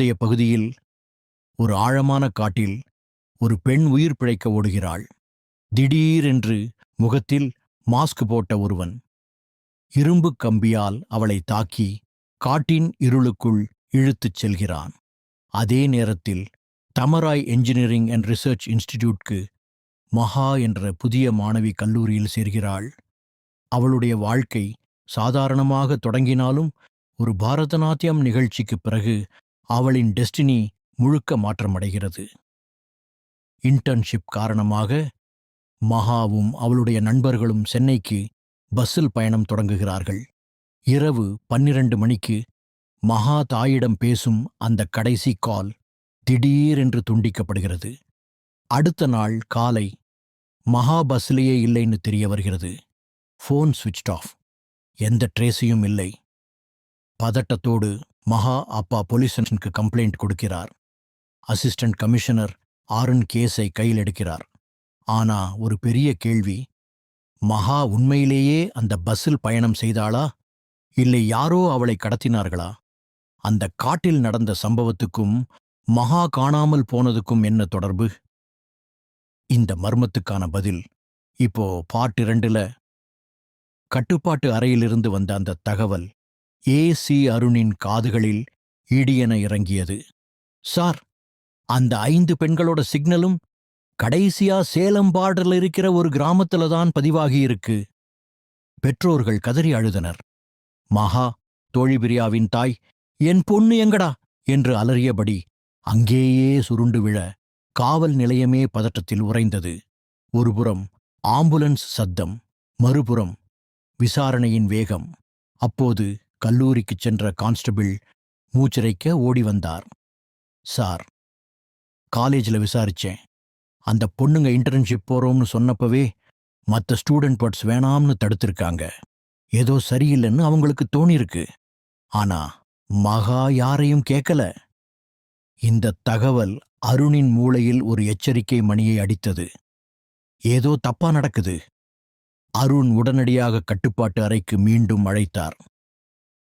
முந்தைய பகுதியில் ஒரு ஆழமான காட்டில் ஒரு பெண் உயிர் பிழைக்க ஓடுகிறாள். திடீரென்று முகத்தில் மாஸ்க் போட்ட ஒருவன் இரும்புக் கம்பியால் அவளை தாக்கி காட்டின் இருளுக்குள் இழுத்துச் செல்கிறான். அதே நேரத்தில் தமராய் என்ஜினியரிங் அண்ட் ரிசர்ச் இன்ஸ்டிடியூட்க்கு மகா என்ற புதிய மாணவி கல்லூரியில் சேர்கிறாள். அவளுடைய வாழ்க்கை சாதாரணமாக தொடங்கினாலும் ஒரு பாரதநாட்டியம் நிகழ்ச்சிக்குப் பிறகு அவளின் டெஸ்டினி முழுக்க மாற்றமடைகிறது. இன்டர்ன்ஷிப் காரணமாக மகாவும் அவளுடைய நண்பர்களும் சென்னைக்கு பஸ்ஸில் பயணம் தொடங்குகிறார்கள். இரவு பன்னிரண்டு மணிக்கு மகா தாயிடம் பேசும் அந்த கடைசி கால் திடீரென்று துண்டிக்கப்படுகிறது. அடுத்த நாள் காலை மகா பஸ்லேயே இல்லைன்னு தெரிய வருகிறது. ஃபோன் சுவிட்ச் ஆஃப். எந்த ட்ரேஸையும் இல்லை. பதட்டத்தோடு மகா அப்பா போலீஸ் ஸ்டேஷனுக்கு கம்ப்ளைண்ட் கொடுக்கிறார். அசிஸ்டன்ட் கமிஷனர் ஆரன் கேஸை கையில் எடுக்கிறார். ஆனா ஒரு பெரிய கேள்வி மகா உண்மையிலேயே அந்த பஸ்ஸில் பயணம் செய்தாளா? இல்லை யாரோ அவளை கடத்தினார்களா? அந்த காட்டில் நடந்த சம்பவத்துக்கும் மகா காணாமல் போனதுக்கும் என்ன தொடர்பு? இந்த மர்மத்துக்கான பதில் இப்போ பார்ட் இரண்டுல கட்டுப்பாட்டு அறையிலிருந்து வந்த அந்த தகவல். ஏ சி அருணின் காதுகளில் இடியென இறங்கியது. சார் அந்த ஐந்து பெண்களோட சிக்னலும் கடைசியா சேலம் பார்டர்ல இருக்கிற ஒரு கிராமத்துல தான் பதிவாகியிருக்கு பெற்றோர்கள் கதறி அழுதனர். மகா தோழிபிரியாவின் தாய் என் பொண்ணு எங்கடா? என்று அலறியபடி அங்கேயே சுருண்டு விழ காவல் நிலையமே பதட்டத்தில் உறைந்தது. ஒருபுறம் ஆம்புலன்ஸ் சத்தம் மறுபுறம் விசாரணையின் வேகம். அப்போது கல்லூரிக்குச் சென்ற கான்ஸ்டபிள் மூச்சிரைக்க ஓடி வந்தார். சார் காலேஜில் விசாரிச்சேன். அந்த பொண்ணுங்க இன்டர்ன்ஷிப் போறோம்னு சொன்னப்பவே மற்ற ஸ்டூடெண்ட் பட்ஸ் வேணாம்னு தடுத்திருக்காங்க. ஏதோ சரியில்லைன்னு அவங்களுக்கு தோணிருக்கு ஆனா மகா யாரையும் கேட்கல இந்த தகவல் அருணின் மூளையில் ஒரு எச்சரிக்கை மணியை அடித்தது. ஏதோ தப்பா நடக்குது. அருண் உடனடியாக கட்டுப்பாட்டு அறைக்கு மீண்டும் அழைத்தார்.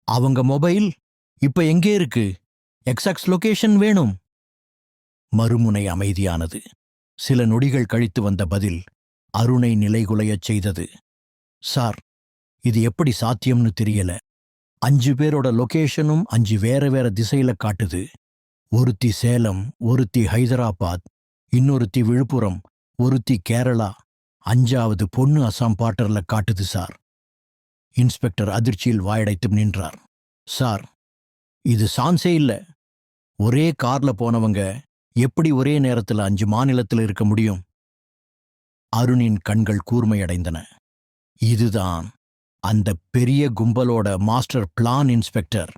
அவங்க மொபைல் இப்ப எங்கே இருக்கு? எக்ஸாக்ட் லொகேஷன் வேணும். மறுமுனை அமைதியானது. சில நொடிகள் கழித்து வந்த பதில் அருணை நிலைகுலையச் செய்தது. சார் இது எப்படி சாத்தியம்னு தெரியல. அஞ்சு பேரோட லொகேஷனும் அஞ்சு வேற வேற திசையில காட்டுது. ஒருத்தி சேலம் ஒருத்தி ஹைதராபாத் இன்னொருத்தி விழுப்புரம் ஒருத்தி கேரளா அஞ்சாவது பொண்ணு அசாம் பாட்டர்ல காட்டுது சார். இன்ஸ்பெக்டர் அதிர்ச்சியில் வாயடைத்து நின்றார். சார் இது சான்ஸே இல்ல. ஒரே கார்ல போனவங்க எப்படி ஒரே நேரத்துல அஞ்சு மாநிலத்தில் இருக்க முடியும்? அருணின் கண்கள் கூர்மையடைந்தன. இதுதான் அந்த பெரிய கும்பலோட மாஸ்டர் பிளான் இன்ஸ்பெக்டர்.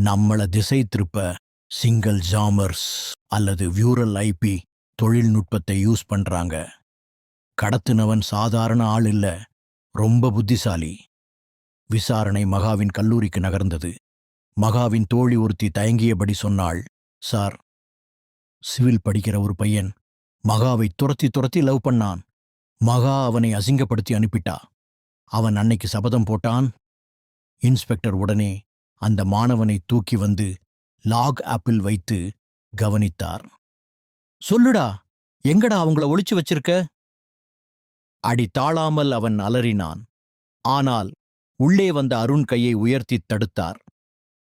நம்மள திசை திருப்ப சிங்கிள் ஜாமர்ஸ் அல்லது வியூரல் ஐபி தொழில்நுட்பத்தை யூஸ் பண்றாங்க. கடத்துனவன் சாதாரண ஆள் இல்ல. ரொம்ப புத்திசாலி. விசாரணை மகாவின் கல்லூரிக்கு நகர்ந்தது. மகாவின் தோழி ஒருத்தி தயங்கியபடி சொன்னாள் சார் சிவில் படிக்கிற ஒரு பையன் மகாவை துரத்தி துரத்தி லவ் பண்ணான். மகா அவனை அசிங்கப்படுத்தி அனுப்பிட்டா. அவன் அன்னைக்கு சபதம் போட்டான். இன்ஸ்பெக்டர் உடனே அந்த மாணவனை தூக்கி வந்து லாக் ஆப்பிள் வைத்து கவனித்தார். சொல்லுடா எங்கடா அவங்கள ஒளிச்சு வச்சிருக்க? அடி தாழாமல் அவன் அலறினான். ஆனால் உள்ளே வந்த அருண் கையை உயர்த்தித் தடுத்தார்.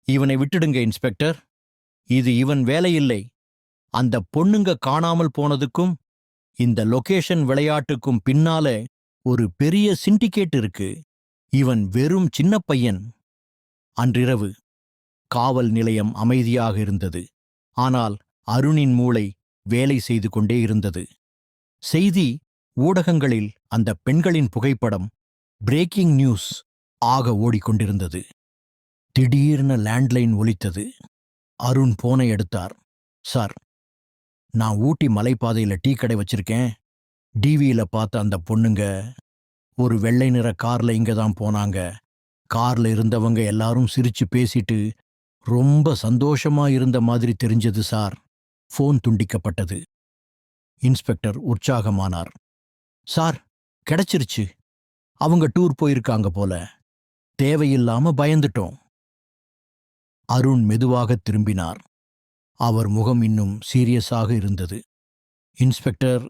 இவனை விட்டுடுங்க இன்ஸ்பெக்டர். இது இவன் வேலையில்லை. அந்த பொண்ணுங்க காணாமல் போனதுக்கும் இந்த லொகேஷன் விளையாட்டுக்கும் பின்னால ஒரு பெரிய சிண்டிகேட் இருக்கு. இவன் வெறும் சின்ன பையன். அன்றிரவு காவல் நிலையம் அமைதியாக இருந்தது. ஆனால் அருணின் மூளை வேலை செய்து கொண்டே இருந்தது. செய்தி ஊடகங்களில் அந்த பெண்களின் புகைப்படம் பிரேக்கிங் நியூஸ் ஆக ஓடிக்கொண்டிருந்தது. திடீர்னு லேண்ட்லைன் ஒலித்தது. அருண் போனை எடுத்தார். சார் நான் ஊட்டி மலைப்பாதையில டீ கடை வச்சிருக்கேன். டிவியில பார்த்த அந்த பொண்ணுங்க ஒரு வெள்ளை நிற கார்ல இங்க தான் போனாங்க. கார்ல இருந்தவங்க எல்லாரும் சிரிச்சு பேசிட்டு ரொம்ப சந்தோஷமா இருந்த மாதிரி தெரிஞ்சது சார். ஃபோன் துண்டிக்கப்பட்டது. இன்ஸ்பெக்டர் உற்சாகமானார். சார் கிடைச்சிருச்சு. அவங்க டூர் போயிருக்காங்க போல. தேவையில்லாம பயந்துட்டோம். அருண் மெதுவாக திரும்பினார். அவர் முகம் இன்னும் சீரியஸாக இருந்தது. இன்ஸ்பெக்டர்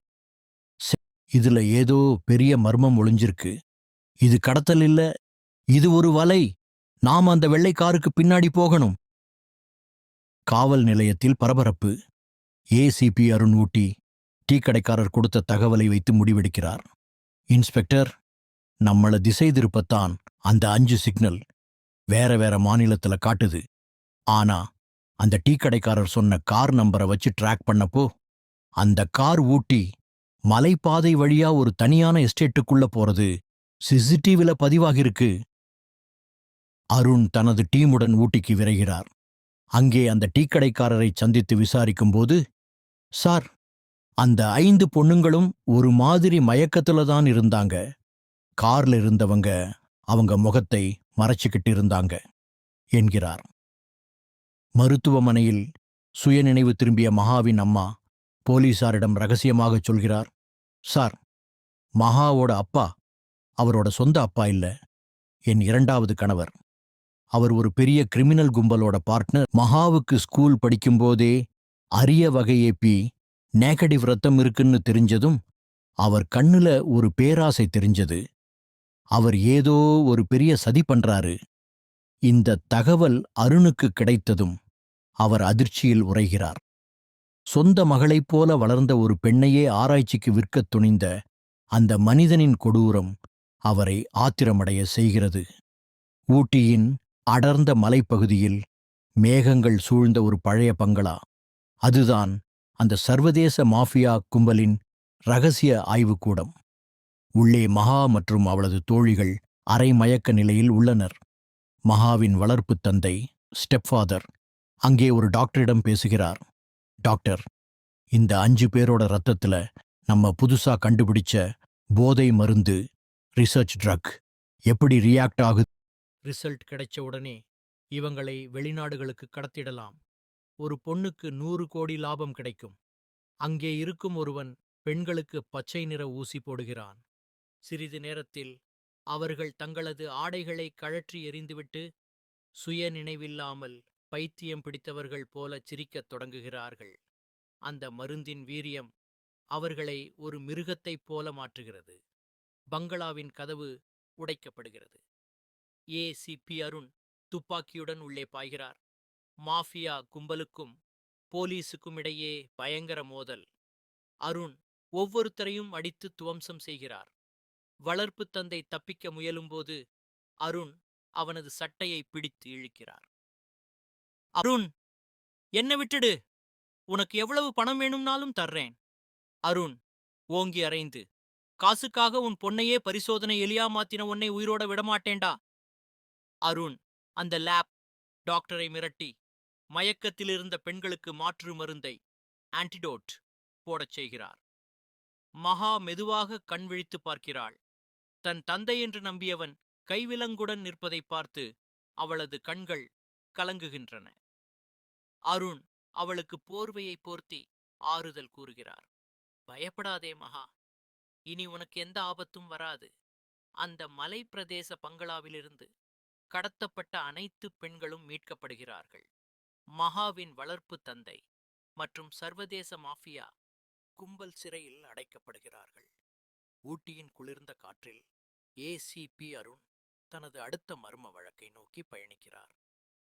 இதுல ஏதோ பெரிய மர்மம் ஒளிஞ்சிருக்கு. இது கடத்தல் இல்ல. இது ஒரு வலை. நாம் அந்த வெள்ளைக்காருக்கு பின்னாடி போகணும். காவல் நிலையத்தில் பரபரப்பு. ஏசிபி அருண் ஊட்டி டீ கடைக்காரர் கொடுத்த தகவலை வைத்து முடிவெடுக்கிறார். இன்ஸ்பெக்டர் நம்மள திசை திருப்பத்தான் அந்த அஞ்சு சிக்னல் வேற வேற மாநிலத்துல காட்டுது. ஆனா அந்த டீ கடைக்காரர் சொன்ன கார் நம்பரை வச்சு ட்ராக் பண்ணப்போ அந்த கார் ஊட்டி மலைப்பாதை வழியா ஒரு தனியான எஸ்டேட்டுக்குள்ள போறது சிசிடிவில பதிவாகிருக்கு அருண் தனது டீமுடன் ஊட்டிக்கு விரைகிறார். அங்கே அந்த டீக்கடைக்காரரை சந்தித்து விசாரிக்கும்போது சார் அந்த ஐந்து பொண்ணுங்களும் ஒரு மாதிரி மயக்கத்துல தான் இருந்தாங்க. கார்ல இருந்தவங்க அவங்க முகத்தை மறைச்சிக்கிட்டு இருந்தாங்க என்கிறார். மருத்துவமனையில் சுயநினைவு திரும்பிய மகாவின் அம்மா போலீசாரிடம் ரகசியமாகச் சொல்கிறார் சார் மகாவோட அப்பா அவரோட சொந்த அப்பா இல்ல என் இரண்டாவது கணவர். அவர் ஒரு பெரிய கிரிமினல் கும்பலோட பார்ட்னர். மகாவுக்கு ஸ்கூல் படிக்கும்போதே அரிய வகை பி நேகடிவ் ரத்தம் இருக்குன்னு தெரிஞ்சதும் அவர் கண்ணுல ஒரு பேராசை தெரிஞ்சது. அவர் ஏதோ ஒரு பெரிய சதி பண்றாரு. இந்த தகவல் அருணுக்கு கிடைத்ததும் அவர் அதிர்ச்சியில் உரைகிறார் சொந்த மகளைப் போல வளர்ந்த ஒரு பெண்ணையே ஆராய்ச்சிக்கு விற்கத் துணிந்த அந்த மனிதனின் கொடூரம் அவரை ஆத்திரமடைய செய்கிறது. ஊட்டியின் அடர்ந்த மலைப்பகுதியில் மேகங்கள் சூழ்ந்த ஒரு பழைய பங்களா. அதுதான் அந்த சர்வதேச மாஃபியா கும்பலின் ரகசிய ஆய்வுக்கூடம். உள்ளே மகா மற்றும் அவளது தோழிகள் அரை மயக்க நிலையில் உள்ளனர். மகாவின் வளர்ப்புத் தந்தை ஸ்டெப்ஃபாதர் அங்கே ஒரு டாக்டரிடம் பேசுகிறார். டாக்டர் இந்த அஞ்சு பேரோட ரத்தத்துல நம்ம புதுசா கண்டுபிடிச்ச போதை மருந்து ரிசர்ச் ட்ரக் எப்படி ரியாக்ட் ஆகுது ரிசல்ட் கிடைச்ச உடனே இவங்களை வெளிநாடுகளுக்கு கடத்திடலாம். ஒரு பொண்ணுக்கு நூறு கோடி லாபம் கிடைக்கும். அங்கே இருக்கும் ஒருவன் பெண்களுக்கு பச்சை நிற ஊசி போடுகிறான். சிறிது நேரத்தில் அவர்கள் தங்களது ஆடைகளை கழற்றி எறிந்துவிட்டு சுய நினைவில்லாமல் பைத்தியம் பிடித்தவர்கள் போல சிரிக்கத் தொடங்குகிறார்கள். அந்த மருந்தின் வீரியம் அவர்களை ஒரு மிருகத்தைப் போல மாற்றுகிறது. பங்களாவின் கதவு உடைக்கப்படுகிறது. ஏ. சிபி அருண் துப்பாக்கியுடன் உள்ளே பாய்கிறார். மாஃபியா கும்பலுக்கும் போலீஸுக்கும் இடையே பயங்கர மோதல். அருண் ஒவ்வொருத்தரையும் அடித்து துவம்சம் செய்கிறார். வளர்ப்பு தந்தை தப்பிக்க முயலும்போது அருண் அவனது சட்டையை பிடித்து இழுக்கிறார். அருண் என்ன விட்டுடு. உனக்கு எவ்வளவு பணம் வேணும்னாலும் தர்றேன். அருண் ஓங்கி அறைந்து காசுக்காக உன் பொன்னையே பரிசோதனை எலியா மாத்தின உன்னை உயிரோட விடமாட்டேண்டா அருண் அந்த லேப் டாக்டரை மிரட்டி மயக்கத்தில் இருந்த பெண்களுக்கு மாற்று மருந்தை ஆன்டிடோட் போடச் செய்கிறார். மகா மெதுவாக கண் விழித்து பார்க்கிறாள். தன் தந்தை என்று நம்பியவன் கைவிலங்குடன் நிற்பதைப் பார்த்து அவளது கண்கள் கலங்குகின்றன. அருண் அவளுக்கு போர்வையை போர்த்தி ஆறுதல் கூறுகிறார். பயப்படாதே மகா. இனி உனக்கு எந்த ஆபத்தும் வராது. அந்த மலை பிரதேச பங்களாவிலிருந்து கடத்தப்பட்ட அனைத்து பெண்களும் மீட்கப்படுகிறார்கள். மகாவின் வளர்ப்பு தந்தை மற்றும் சர்வதேச மாஃபியா கும்பல் சிறையில் அடைக்கப்படுகிறார்கள். ஊட்டியின் குளிர்ந்த காற்றில் ஏசிபி அருண் தனது அடுத்த மர்ம வழக்கை நோக்கி பயணிக்கிறார்.